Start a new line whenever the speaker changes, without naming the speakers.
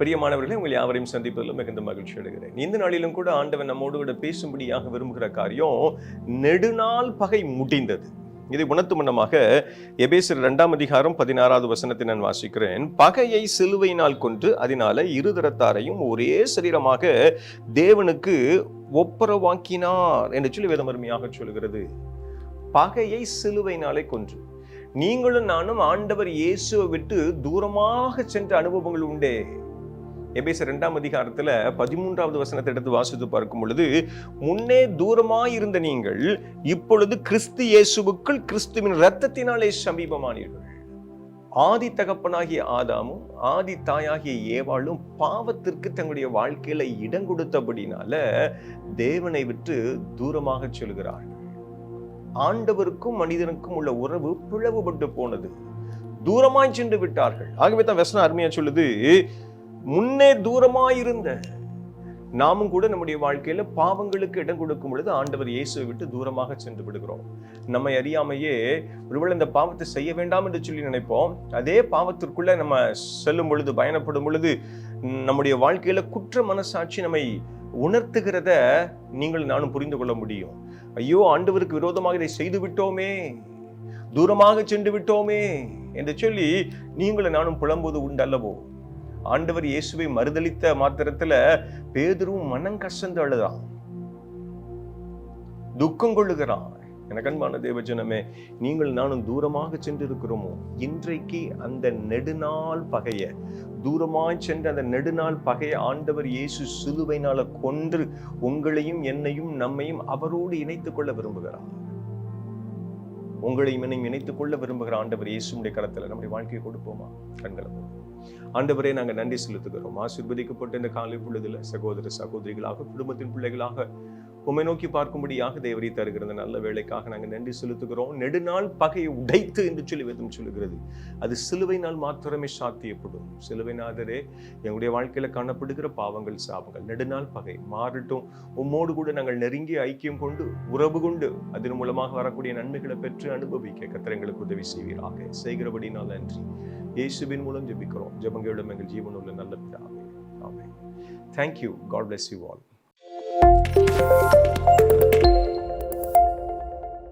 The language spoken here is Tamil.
பிரியமானவர்களே உங்கள் யாவரையும் சந்திப்பதிலும் மிகுந்த மகிழ்ச்சி அடைகிறேன். இந்த நாளிலும் கூட ஆண்டவன் நம்மோடு கூட பேசும்படியாக விரும்புகிற காரியம் நெடுநாள் பகை முடிந்தது. இதை உணர்த்து முன்னமாக எபேசர் இரண்டாம் அதிகாரம் பதினாறாவது வசனத்தை நான் வாசிக்கிறேன். பகையை சிலுவையினால் கொண்டு அதனால இருதரத்தாரையும் ஒரே சரீரமாக தேவனுக்கு ஒப்புரவாக்கினார் என்று சொல்லி வேதமருமையாக சொல்கிறது. பகையை சிலுவையினாலே கொன்று. நீங்களும் நானும் ஆண்டவர் இயேசுவை விட்டு தூரமாக சென்ற அனுபவங்கள் உண்டே. எபேசர் ரெண்டாம் அதிகாரத்துல பதிமூன்றாவது வசனத்தை எடுத்து வாசித்து பார்க்கும் பொழுது முன்னே தூரமாயிருந்த நீங்கள் இப்பொழுது கிறிஸ்து இயேசுவுக்குள் கிறிஸ்துவின் இரத்தத்தினாலே சமீபமானீர்கள். ஆதி தகப்பனாகிய ஆதாமும் ஆதி தாயாகிய ஏவாளும் பாவத்திற்கு தங்களுடைய வாழ்க்கையில இடம் கொடுத்தபடினால தேவனை விட்டு தூரமாக சொல்கிறார்கள். ஆண்டவருக்கும் மனிதனுக்கும் உள்ள உறவு பிளவுபட்டு போனது. தூரமாய் சென்று விட்டார்கள். ஆகவே தான் வசனம் அருமையா சொல்லுது முன்னே தூரமாயிருந்த நாமும் கூட நம்முடைய வாழ்க்கையில பாவங்களுக்கு இடம் கொடுக்கும் பொழுது ஆண்டவர் இயேசுவை விட்டு தூரமாக சென்று விடுகிறோம். நம்மை அறியாமையே ஒருவேளை இந்த பாவத்தை செய்ய வேண்டாம் என்று சொல்லி நினைப்போம். அதே பாவத்திற்குள்ள நம்ம செல்லும் பொழுது பயணப்படும் பொழுது நம்முடைய வாழ்க்கையில குற்ற மனசாட்சி நம்மை உணர்த்துகிறத நீங்கள் நானும் புரிந்து கொள்ள முடியும். ஐயோ ஆண்டவருக்கு விரோதமாக இதை செய்து விட்டோமே தூரமாக சென்று விட்டோமே என்று சொல்லி நீங்களும் நானும் புலம்புவது உண்டு அல்லவோ? ஆண்டவர் இயேசுவை மறுதளித்த மாத்திரத்துல பேதரும் மனம் கசந்து அழுதான் துக்கம் கொள்ளுகிறான். எனக்கு அன்பான தேவஜனமே நீங்கள் நானும் தூரமாக சென்றிருக்கிறோமோ? இன்றைக்கு அந்த நெடுநாள் பகைய தூரமாய் சென்ற அந்த நெடுநாள் பகைய ஆண்டவர் இயேசு சிலுவைனால கொன்று உங்களையும் என்னையும் நம்மையும் அவரோடு இணைத்துக் கொள்ள விரும்புகிறார். உங்களையும் என்னையும் இணைத்துக் கொள்ள விரும்புகிற ஆண்டவர் இயேசுடைய கரத்துல நம்முடைய வாழ்க்கையை கொடுப்போமா? கண்களை ஆண்டவரே நாங்கள் நன்றி செலுத்துகிறோம். ஆசிர்வதிக்கப்பட்ட இந்த காலை பொழுதில் சகோதர சகோதரிகளாக குடும்பத்தின் பிள்ளைகளாக உம்மை நோக்கி பார்க்கும்படியாக தேவரி தருகிற நல்ல வேலைக்காக நாங்கள் நன்றி செலுத்துகிறோம். நெடுநாள் பகையை உடைத்து என்று சொல்லி வேதம் சொல்லுகிறது. அது சிலுவைனால் மாத்திரமே சாத்தியப்படும். சிலுவைநாதரே எங்களுடைய வாழ்க்கையில காணப்படுகிற பாவங்கள் சாபங்கள் நெடுநாள் பகை மாறட்டும். உம்மோடு கூட நாங்கள் நெருங்கி ஐக்கியம் கொண்டு உறவு கொண்டு அதன் மூலமாக வரக்கூடிய நன்மைகளை பெற்று அனுபவிக்க கத்திரங்களுக்கு எங்களுக்கு உதவி செய்வீராக. செய்கிறபடினால் நன்றி. இயேசுவின் மூலம் ஜெபிக்கிறோம். ஜெபங்களிடம் எங்கள் ஜீவனுள்ள நல்ல பிதாவே. ஆமே thank you God bless you all Música